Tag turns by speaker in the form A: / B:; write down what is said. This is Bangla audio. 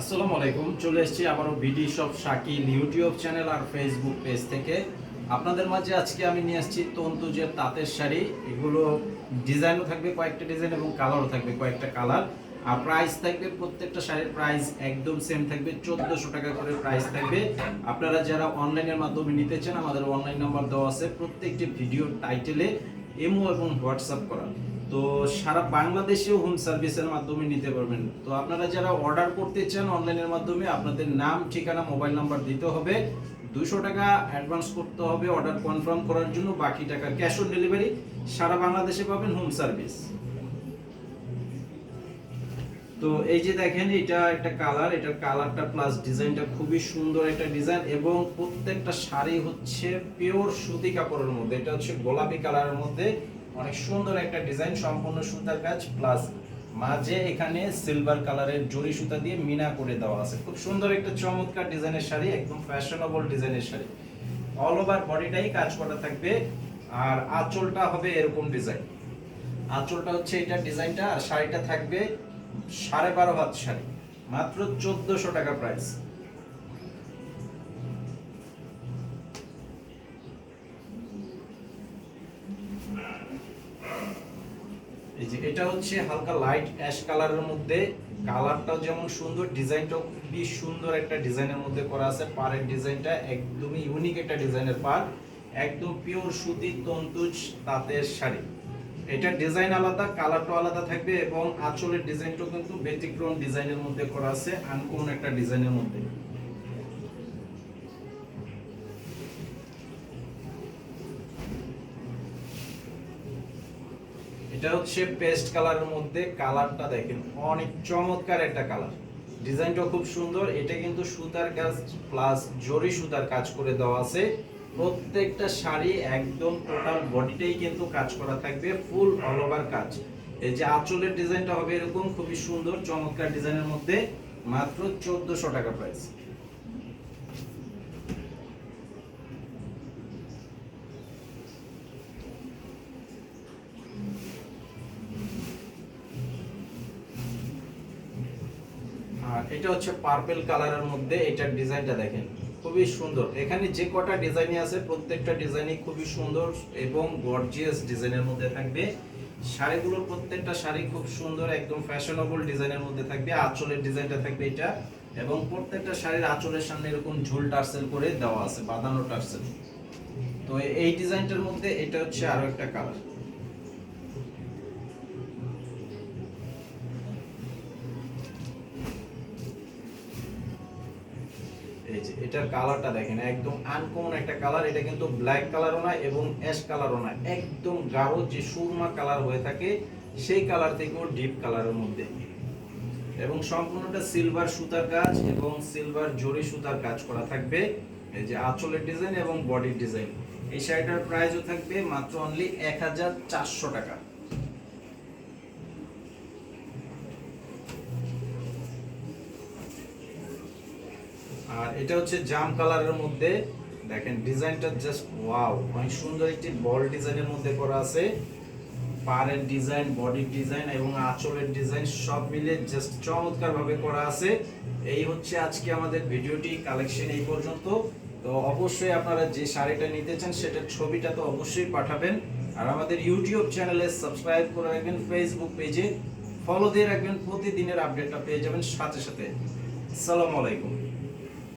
A: আসসালামু আলাইকুম, চলে এসেছি আবারও BD shop Shakil YouTube channel আর ফেসবুক পেজ থেকে। আপনাদের মাঝে আজকে আমি নিয়ে আসছি তন্তু যে তাঁতের শাড়ি, এগুলো ডিজাইনও থাকবে কয়েকটা ডিজাইন এবং কালারও থাকবে কয়েকটা কালার। আর প্রাইস থাকবে প্রত্যেকটা শাড়ির প্রাইস একদম সেম থাকবে, চোদ্দোশো টাকা করে প্রাইস থাকবে। আপনারা যারা অনলাইনের মাধ্যমে নিতে চান, আমাদের অনলাইন নাম্বার দেওয়া আছে প্রত্যেকটি ভিডিও টাইটেলে এমও এবং হোয়াটসঅ্যাপ করা। তো সারা বাংলাদেশেও হোম সার্ভিসের মাধ্যমে নিতে পারবেন। তো আপনারা যারা অর্ডার করতে চান অনলাইনের মাধ্যমে, আপনাদের নাম, ঠিকানা মোবাইল নাম্বার দিতে হবে। দুশো টাকা অ্যাডভান্স করতে হবে অর্ডার কনফার্ম করার জন্য, বাকি টাকা ক্যাশ অন ডেলিভারি সারা বাংলাদেশে পাবেন হোম সার্ভিস তো এই যে দেখেন, এটা একটা কালার এটার কালারটা প্লাস ডিজাইনটা খুবই সুন্দর একটা ডিজাইন এবং প্রত্যেকটা শাড়ি হচ্ছে পিওর সুতি কাপড়ের মধ্যে, এটা হচ্ছে গোলাপি কালারের মধ্যে। অনেক সুন্দর একটা ডিজাইন সম্পূর্ণ সুতার কাজ, প্লাস মাঝে এখানে সিলভার কালারের জরি সুতা দিয়ে মিনা করে দেওয়া আছে। খুব সুন্দর একটা চমৎকার ডিজাইনের শাড়ি, একদম ফ্যাশনেবল ডিজাইনের শাড়ি। অল ওভার বডিটাই কাজ করা থাকবে, আর আঁচলটা হবে এরকম ডিজাইন। আঁচলটা হচ্ছে এটা ডিজাইনটা, আর শাড়িটা থাকবে সাড়ে বারো হাত শাড়ি, মাত্র চোদ্দশো টাকা প্রাইস এই যে এটা হচ্ছে হালকা লাইট অ্যাশ কালারের মধ্যে। যেমন সুন্দর খুবই সুন্দর একটা ডিজাইনের মধ্যে করা আছে। ডিজাইনটা একদমই ইউনিক একটা ডিজাইনের একদম পিওর সুতি তাঁতের শাড়ি। এটা ডিজাইন আলাদা কালারটাও আলাদা থাকবে এবং আঁচলের ডিজাইনটাও কিন্তু ব্যতিক্রম ডিজাইনের মধ্যে করা আছে আনকমন একটা ডিজাইনের মধ্যে। এটা হচ্ছে পেস্ট কালারের মধ্যে কালারটা দেখেন, অনেক চমৎকার একটা কালার ডিজাইনটা খুব সুন্দর, এটা কিন্তু সুতার কাজ প্লাস জরি সুতার কাজ করে দেওয়া আছে। প্রত্যেকটা শাড়ি একদম টোটাল বডিটাই কিন্তু কাজ করা থাকবে ফুল অল ওভার কাজ। এই যে আঁচলের ডিজাইনটা হবে এরকম, খুবই সুন্দর, চমৎকার ডিজাইনের মধ্যে মাত্র চোদ্দশো টাকা প্রাইস এটা হচ্ছে পার্পল কালারের মধ্যে এটার ডিজাইনটা দেখেন। খুবই সুন্দর। এখানে যে কটা ডিজাইনই আছে, প্রত্যেকটা ডিজাইনই খুবই সুন্দর এবং গর্জিয়াস ডিজাইনের মধ্যে থাকবে। শাড়িগুলোর প্রত্যেকটা শাড়ি খুব সুন্দর, একদম ফ্যাশনেবল ডিজাইনের মধ্যে থাকবে। আঁচলের ডিজাইনটা থাকবে এটা এবং প্রত্যেকটা শাড়ির আঁচলের সামনে এরকম ঝুল টার্সেল করে দেওয়া আছে, বাঁধানো টার্সেল। তো এই ডিজাইনটার মধ্যে এটা হচ্ছে আরও একটা কালার এই এটার কালারটা দেখেন, একদম আনকমন একটা কালার এটা কিন্তু ব্ল্যাক কালারও না এবং অ্যাশ কালারও না, একদম গাঢ় যে সুরমা কালার হয়ে থাকে, সেই কালার থেকেও ডিপ কালারের মধ্যে। এবং সম্পূর্ণটা সিলভার সুতার কাজ এবং সিলভার জরি সুতার কাজ করা থাকবে, এই যে আঁচলের ডিজাইন এবং বডির ডিজাইন এই শাড়িটার প্রাইসও থাকবে মাত্র অনলি এক হাজার চারশো টাকা। আর এটা হচ্ছে জাম কালারের মধ্যে, দেখেন ডিজাইনটা জাস্ট ওয়াও অনেক সুন্দর একটি বল ডিজাইনের মধ্যে করা আছে। পাড়ের ডিজাইন, বডির ডিজাইন এবং আঁচলের ডিজাইন সব মিলে জাস্ট চমৎকার ভাবে করা আছে। এই হচ্ছে আজকে আমাদের ভিডিওটি কালেকশন এই পর্যন্ত। তো অবশ্যই আপনারা যে শাড়িটা নিতে চান, সেটার ছবিটা তো অবশ্যই পাঠাবেন। আর আমাদের ইউটিউব চ্যানেলে সাবস্ক্রাইব করে রাখবেন ফেসবুক পেজে ফলো দিয়ে রাখবেন, প্রতিদিনের আপডেটটা পেয়ে যাবেন সাথে সাথে। আসসালামু আলাইকুম।